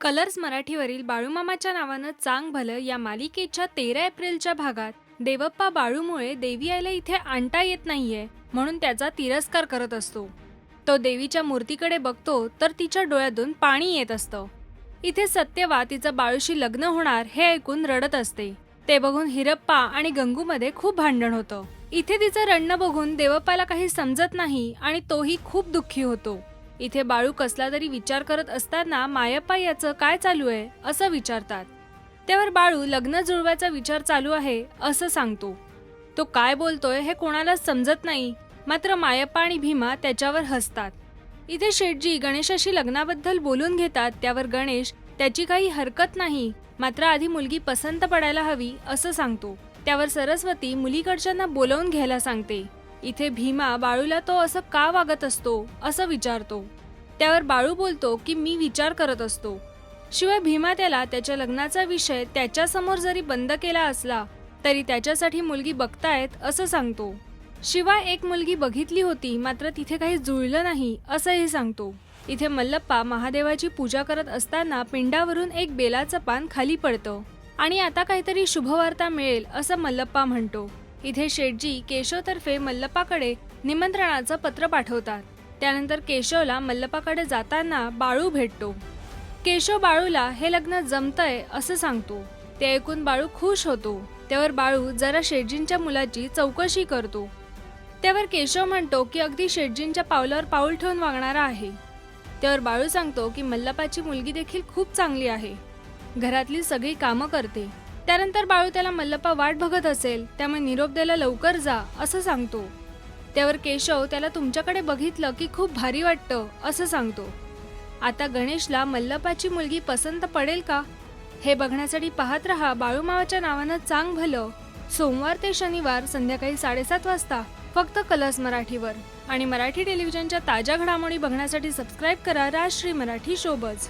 Colours मराठीवरील बाळूमामाच्या नावानं चांग भलं या मालिकेच्या तेरा एप्रिलच्या भागात. देवप्पा बाळूमुळे देवी आईला इथे आणता येत नाहीये म्हणून त्याचा तिरस्कार करत असतो. तो देवीच्या मूर्तीकडे बघतो तर तिच्या डोळ्यातून पाणी येत असतं. इथे सत्यवा तिचं बाळूशी लग्न होणार हे ऐकून रडत असते. ते बघून हिरप्पा आणि गंगूमध्ये खूप भांडण होतं. इथे तिचं रडणं बघून देवप्पाला काही समजत नाही आणि तोही खूप दुःखी होतो. इथे बाळू कसला तरी विचार करत असताना मायप्पा याचं काय चालू आहे असं विचारतात. त्यावर बाळू लग्न जुळवायचा विचार चालू आहे असं सांगतो. तो काय बोलतोय हे कोणालाच समजत नाही. मात्र मायप्पा आणि भीमा त्याच्यावर हसतात. इथे शेठजी गणेशाशी लग्नाबद्दल बोलून घेतात त्यावर गणेश त्याची काही हरकत नाही. मात्र आधी मुलगी पसंत पडायला हवी असं सांगतो. त्यावर सरस्वती मुलीकडच्यांना बोलवून घ्यायला सांगते. इथे भीमा बाळूला तो असं का वागत असतो असं विचारतो. त्यावर बाळू बोलतो की मी विचार करत असतो. शिवाय भीमा त्याला त्याच्या लग्नाचा विषय त्याच्यासमोर जरी बंद केला असला तरी त्याच्यासाठी मुलगी बघतायत असं सांगतो. शिवाय एक मुलगी बघितली होती मात्र तिथे काही जुळलं नाही असंही सांगतो. इथे मल्लप्पा महादेवाची पूजा करत असताना पिंडावरून एक बेलाचं पान खाली पडतं. आणि आता काहीतरी शुभवार्ता मिळेल असं मल्लप्पा म्हणतो. इथे शेटजी केशवतर्फे मल्लपाकडे निमंत्रणाचं पत्र पाठवतात. त्यानंतर केशवला मल्लपाकडे जाताना बाळू भेटतो. केशव बाळूला हे लग्न जमतंय असं सांगतो. ते ऐकून बाळू खुश होतो. त्यावर बाळू जरा शेटजींच्या मुलाची चौकशी करतो. त्यावर केशव म्हणतो की अगदी शेटजींच्या पावलावर पाऊल ठेवून वागणारा आहे. त्यावर बाळू सांगतो की मल्लपाची मुलगी देखील खूप चांगली आहे. घरातली सगळी कामं करते. त्यानंतर बाळू त्याला मल्लप्पा वाट बघत असेल त्यामुळे निरोप द्यायला लवकर जा असं सांगतो. त्यावर केशव त्याला तुमच्याकडे बघितलं की खूप भारी वाटतं असं सांगतो. आता गणेशला मल्लपाची मुलगी पसंत पडेल का? हे बघण्यासाठी पाहत रहा बाळूमावाच्या नावानं चांग भलं. सोमवार ते शनिवार संध्याकाळी साडेसात वाजता फक्त कलर्स मराठीवर. आणि मराठी टेलिव्हिजनच्या ताज्या घडामोडी बघण्यासाठी सबस्क्राईब करा राजश्री मराठी शोबज.